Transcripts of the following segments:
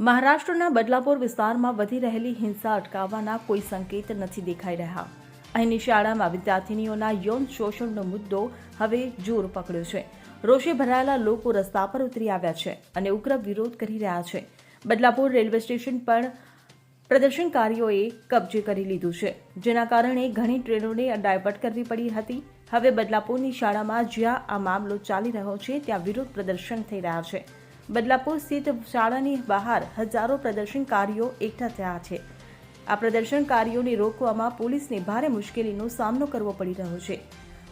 મહારાષ્ટ્રના બદલાપુર વિસ્તારમાં વધી રહેલી હિંસા અટકાવવાના કોઈ સંકેત નથી દેખાઈ રહ્યા. અહીંની શાળામાં વિદ્યાર્થીનીઓના યૌન શોષણનો મુદ્દો હવે જોર પકડ્યો છે. રોષે ભરાયેલા લોકો રસ્તા પર ઉતરી આવ્યા છે અને ઉગ્ર વિરોધ કરી રહ્યા છે. બદલાપુર રેલવે સ્ટેશન પણ પ્રદર્શનકારીઓએ કબજે કરી લીધું છે. જેના કારણે ઘણી ટ્રેનોને ડાયવર્ટ કરવી પડી હતી. હવે બદલાપુરની શાળામાં જ્યાં આ મામલો ચાલી રહ્યો છે, ત્યાં વિરોધ પ્રદર્શન થઈ રહ્યા છે. બદલાપુર સ્થિત શાળાની બહાર હજારો પ્રદર્શનકારીઓ એકઠા થયા છે. આ પ્રદર્શનકારીઓને રોકવામાં પોલીસને ભારે મુશ્કેલીનો સામનો કરવો પડી રહ્યો છે.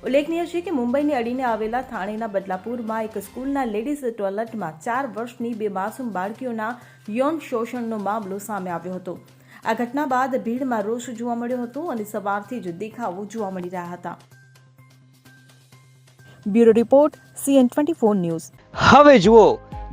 ઉલ્લેખનીય છે કે મુંબઈને અડીને આવેલા થાણેના બદલાપુરમાં એક સ્કૂલના લેડીઝ ટોયલેટમાં ચાર વર્ષની બે માસૂમ બાળકીઓના યૌન શોષણનો મામલો સામે આવ્યો હતો. આ ઘટના બાદ ભીડમાં રોષ જોવા મળ્યો હતો અને સવારથી જ દેખાવો જોવા મળી રહ્યા હતા. Bureau report, CN twenty four news. હવે જુઓ